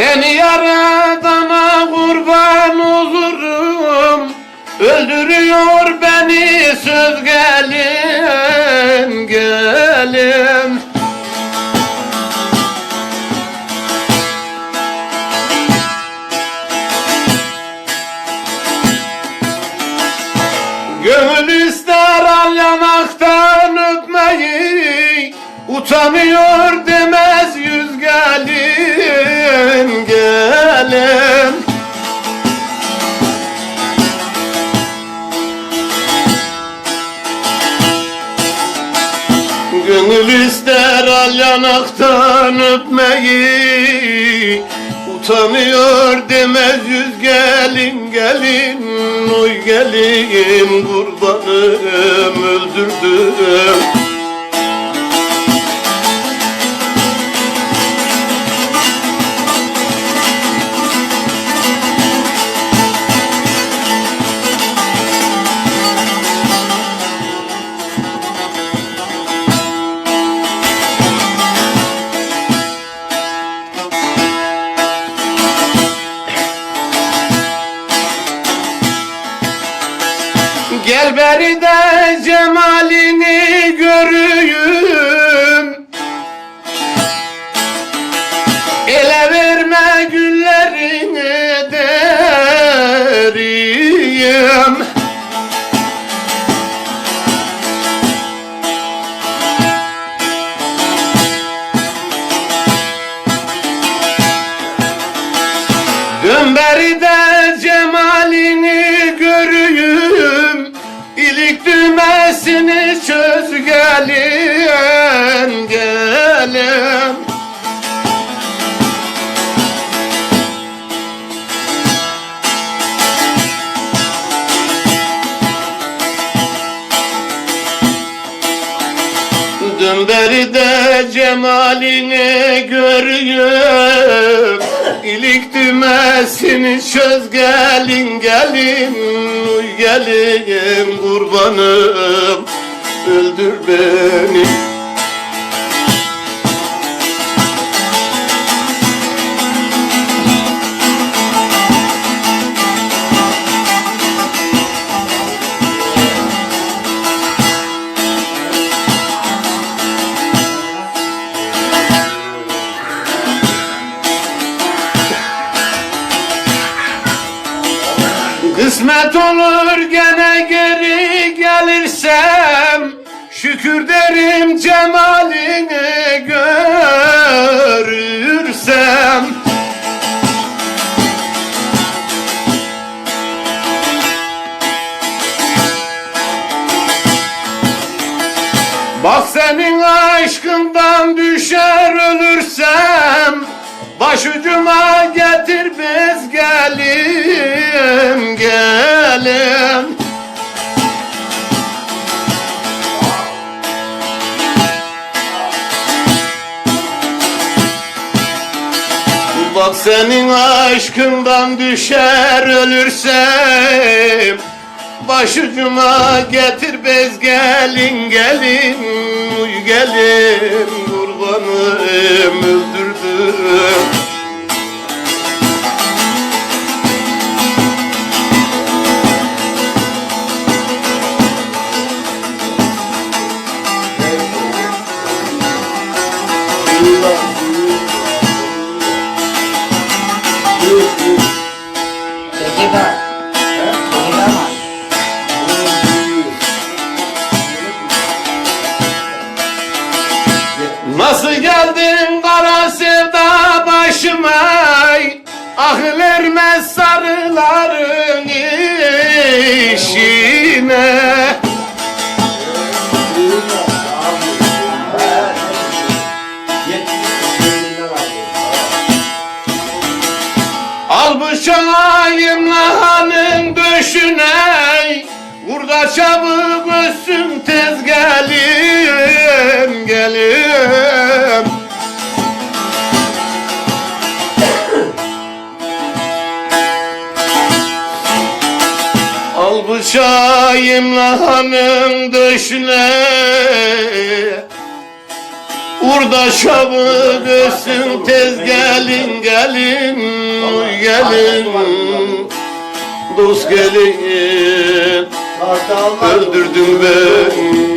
Seni yaradana kurban olurum. Öldürüyor beni söz gelin gelin. Gönül ister al yanaktan öpmeyi Utanıyor demez yüz gelin gelin Gönül ister al yanaktan öpmeyi. Utanıyor demez yüz gelin gelin. Oy gelin kurbanım öldürdüm Gel beri de cemalini göreyim Ele verme güllerini derim Dön beri de cemalini düğmesini çöz gelin gelin Dün beri de cemalini görüyorum İlik düğmesini çöz gelin gelin gelin kurbanım Öldür beni. Kısmet olur gene geri gelirsem Şükür derim cemalini görürsem. Bak senin aşkından düşer ölürsem Başucuma getir biz Bak senin aşkından düşer ölürsem Başucuma getir bez gelin gelin Uy gelin Nasıl geldin kara sevda başıma? Ah vermez sarıların işine. Al bıçağım lahanın döşüne. Burada çabuk ölsün tez gelin Al bıçağım lahanın döşüne. Burada şabı göğsün tez gelin gelin gelin. Dost gelin. Öldürdün beni